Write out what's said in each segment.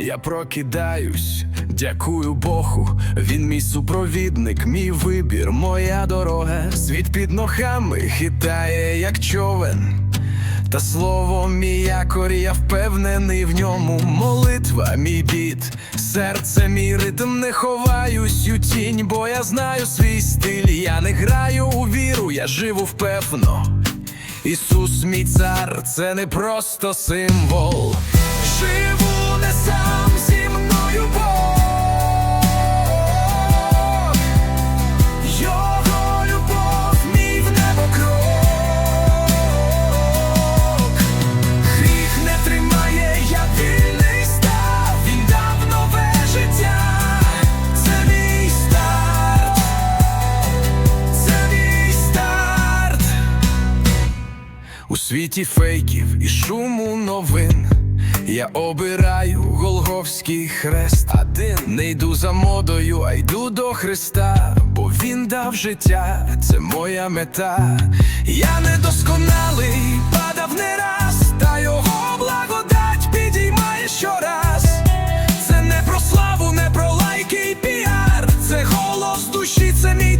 Я прокидаюсь, дякую Богу. Він мій супровідник, мій вибір, моя дорога. Світ під ногами хитає, як човен. Та слово мій якорь, я впевнений в ньому. Молитва, мій бід, серце мій ритм, не ховаюсь у тінь, бо я знаю свій стиль. Я не граю у віру, я живу впевно. Ісус, мій цар, це не просто символ. Живу Його любов, мій в небо не тримає, я вільний став. Він дав нове життя. Це мій старт. Це мій старт. У світі фейків і шуму новин. Я обираю Голговський хрест. Один не йду за модою, а йду до Христа, бо Він дав життя, це моя мета. Я недосконалий, падав не раз, та його благодать підіймає щораз. Це не про славу, не про лайки і піар. Це голос душі, це мій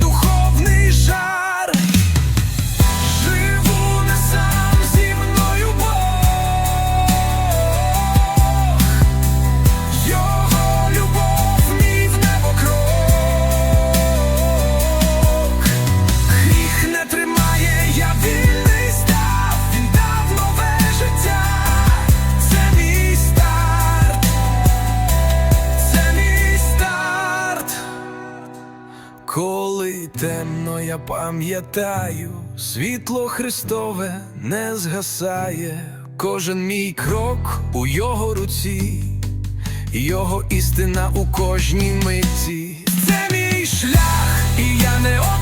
коли темно, я пам'ятаю, світло Христове не згасає, кожен мій крок у його руці, його істина у кожній митці. Це мій шлях, і я не.